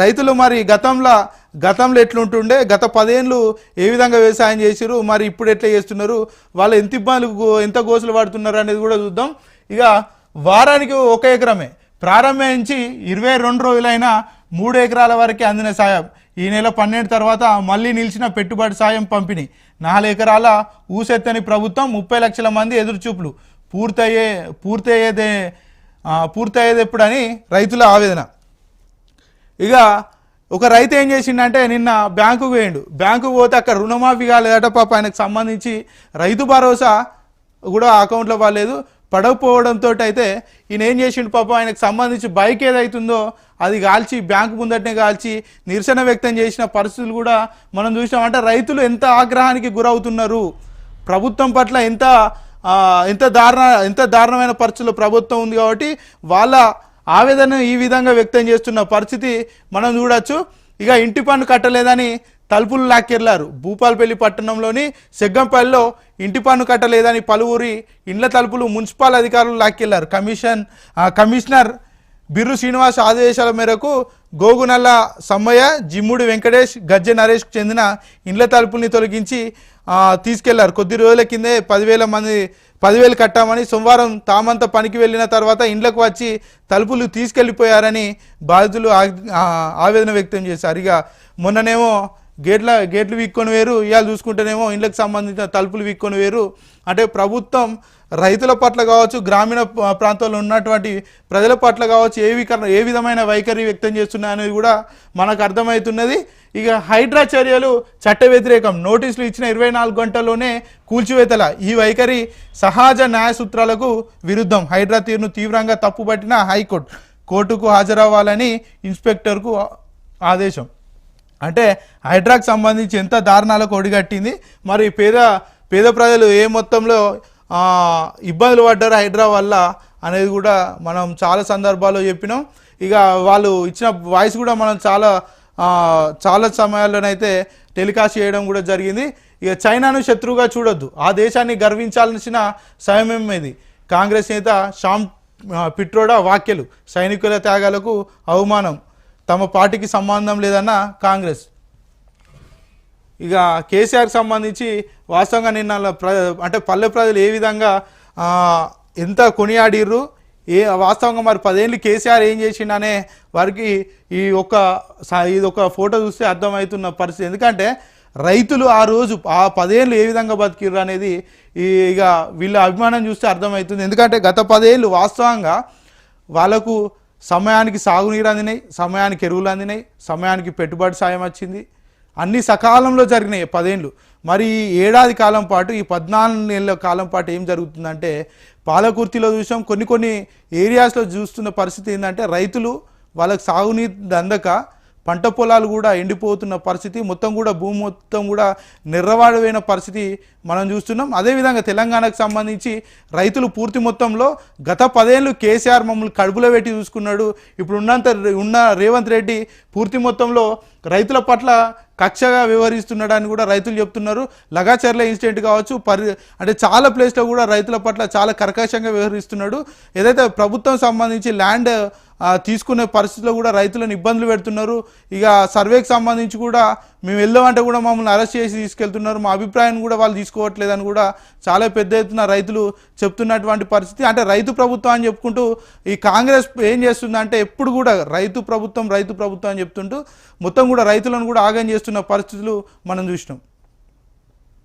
రైతులు మరి గతంలో గతంలో ఎట్లుంటుండే గత పదేళ్ళు ఏ విధంగా వ్యవసాయం చేసిరు మరి ఇప్పుడు ఎట్లా చేస్తున్నారు వాళ్ళు ఎంత ఇబ్బందులు ఎంత గోసులు పడుతున్నారు అనేది కూడా చూద్దాం. ఇక వారానికి ఒక ఎకరమే. ప్రారంభించి ఇరవై రెండు రోజులైన మూడు ఎకరాల వరకే అందిన సాయం. ఈ నెల పన్నెండు తర్వాత మళ్ళీ నిలిచిన పెట్టుబడి సాయం పంపిణీ. నాలుగు ఎకరాల ఊసెత్తని ప్రభుత్వం ముప్పై లక్షల మంది ఎదురుచూపులు. పూర్తయ్యే పూర్తయ్యేదే పూర్తయ్యేది ఎప్పుడని రైతుల ఆవేదన. ఇక ఒక రైతు ఏం చేసిండంటే నిన్న బ్యాంకు పోయిండు. బ్యాంకుకు పోతే అక్కడ రుణమాఫీ కాలేదట పాప. ఆయనకు సంబంధించి రైతు భరోసా కూడా అకౌంట్లో పడలేదు. పడకపోవడంతో అయితే ఈయన ఏం చేసిండు పాప? ఆయనకు సంబంధించి బైక్ ఏదైతుందో అది కాల్చి బ్యాంకు ముందటనే కాల్చి నిరసన వ్యక్తం చేసిన పరిస్థితులు కూడా మనం చూసినాం. అంటే రైతులు ఎంత ఆగ్రహానికి గురవుతున్నారు? ప్రభుత్వం పట్ల ఎంత ఎంత దారుణ ఎంత దారుణమైన పరిస్థితుల్లో ప్రభుత్వం ఉంది కాబట్టి వాళ్ళ ఆవేదన ఈ విధంగా వ్యక్తం చేస్తున్న పరిస్థితి మనం చూడొచ్చు. ఇక ఇంటి పన్ను కట్టలేదని తలుపులు లాక్కెళ్ళారు భూపాలపల్లి పట్టణంలోని సెగ్గంపల్లిలో ఇంటి పన్ను కట్టలేదని పలువురి ఇండ్ల తలుపులు మున్సిపల్ అధికారులు లాక్కెళ్ళారు. కమిషన్ కమిషనర్ బిర్రు శ్రీనివాస్ ఆదేశాల మేరకు గోగునల్ల సమ్మయ్య జిమ్ముడి వెంకటేష్ గజ్జె నరేష్కు చెందిన ఇండ్ల తలుపుల్ని తొలగించి తీసుకెళ్ళారు. కొద్ది రోజుల కిందే పదివేల మంది పదివేలు కట్టామని సోమవారం తామంతా పనికి వెళ్ళిన తర్వాత ఇండ్లకు వచ్చి తలుపులు తీసుకెళ్ళిపోయారని బాధితులు ఆవేదన వ్యక్తం చేశారు. ఇక మొన్ననేమో గేట్ల గేట్లు వీక్కొని వేరు ఇవాళ చూసుకుంటేనేమో ఇండ్లకు సంబంధించిన తలుపులు వీక్కొని వేరు. అంటే ప్రభుత్వం రైతుల పట్ల కావచ్చు గ్రామీణ ప్రాంతాల్లో ఉన్నటువంటి ప్రజల పట్ల కావచ్చు ఏ ఏ విధమైన వైఖరి వ్యక్తం చేస్తున్నాయి అనేది కూడా మనకు అర్థమవుతున్నది. ఇక హైడ్రా చర్యలు చట్ట వ్యతిరేకం. నోటీసులు ఇచ్చిన ఇరవై నాలుగు గంటల్లోనే కూల్చివేతల. ఈ వైఖరి సహజ న్యాయ సూత్రాలకు విరుద్ధం. హైడ్రా తీరును తీవ్రంగా తప్పుపట్టిన హైకోర్టు కోర్టుకు హాజరవ్వాలని ఇన్స్పెక్టర్కు ఆదేశం. అంటే హైడ్రాకు సంబంధించి ఎంత దారుణాలకు ఒడిగట్టింది. మరి పేద పేద ప్రజలు ఏ మొత్తంలో ఇబ్బందులు పడ్డారు హైడ్రా వల్ల అనేది కూడా మనం చాలా సందర్భాల్లో చెప్పినాం. ఇక వాళ్ళు ఇచ్చిన వాయిస్ కూడా మనం చాలా చాలా సమయాల్లోనైతే టెలికాస్ట్ చేయడం కూడా జరిగింది. ఇక చైనాను శత్రువుగా చూడొద్దు. ఆ దేశాన్ని గర్వించాల్సిన సమయం ఇది కాంగ్రెస్ నేత షామ్ పిట్రోడా వ్యాఖ్యలు సైనికుల త్యాగాలకు అవమానం తమ పార్టీకి సంబంధం లేదన్న కాంగ్రెస్. ఇక కేసీఆర్కి సంబంధించి వాస్తవంగా నిన్న ప్ర అంటే పల్లె ప్రజలు ఏ విధంగా ఎంత కొనియాడిర్రు ఏ వాస్తవంగా మరి పదేళ్ళు కేసీఆర్ ఏం చేసిండనే వారికి ఈ ఒక్క ఇది ఒక ఫోటో చూస్తే అర్థమవుతున్న పరిస్థితి. ఎందుకంటే రైతులు ఆ రోజు ఆ పదేళ్ళు ఏ విధంగా బతికిర్రు అనేది ఈ ఇక వీళ్ళ అభిమానం చూస్తే అర్థమవుతుంది. ఎందుకంటే గత పదేళ్ళు వాస్తవంగా వాళ్ళకు సమయానికి సాగునీరు అందినాయి సమయానికి ఎరువులు అందినాయి సమయానికి పెట్టుబడి సాయం వచ్చింది. అన్ని సకాలంలో జరిగినాయి పదేళ్ళు మరి ఏడాది కాలం పాటు ఈ పద్నాలుగు నెలల కాలం పాటు ఏం జరుగుతుందంటే పాలకుర్తిలో చూసాం కొన్ని కొన్ని ఏరియాస్లో చూస్తున్న పరిస్థితి ఏంటంటే రైతులు వాళ్ళకి సాగునీరు అందక పంట పొలాలు కూడా ఎండిపోతున్న పరిస్థితి మొత్తం కూడా భూమి మొత్తం కూడా నిర్రవాడమైన పరిస్థితి మనం చూస్తున్నాం. అదేవిధంగా తెలంగాణకు సంబంధించి రైతులు పూర్తి మొత్తంలో గత పదేళ్ళు కేసీఆర్ మమ్మల్ని కడుపులో పెట్టి చూసుకున్నాడు. ఇప్పుడు ఉన్నంత ఉన్న రేవంత్ రెడ్డి పూర్తి మొత్తంలో రైతుల పట్ల కక్షగా వ్యవహరిస్తున్నాడని కూడా రైతులు చెప్తున్నారు. లగాచర్ల ఇన్సిడెంట్ కావచ్చు పరి అంటే చాలా ప్లేస్లో కూడా రైతుల పట్ల చాలా కర్కశంగా వ్యవహరిస్తున్నాడు. ఏదైతే ప్రభుత్వం సంబంధించి ల్యాండ్ తీసుకునే పరిస్థితిలో కూడా రైతులను ఇబ్బందులు పెడుతున్నారు. ఇక సర్వేకి సంబంధించి కూడా మేము వెళ్ళామంటే కూడా మమ్మల్ని అరెస్ట్ చేసి తీసుకెళ్తున్నారు. మా అభిప్రాయం కూడా వాళ్ళు తీసుకోవట్లేదని కూడా చాలా పెద్ద ఎత్తున రైతులు చెప్తున్నటువంటి పరిస్థితి. అంటే రైతు ప్రభుత్వం అని చెప్పుకుంటూ ఈ కాంగ్రెస్ ఏం చేస్తుందంటే ఎప్పుడు కూడా రైతు ప్రభుత్వం రైతు ప్రభుత్వం అని చెప్తుంటూ మొత్తం కూడా రైతులను కూడా ఆగం చేస్తున్న పరిస్థితులు మనం చూసినాం.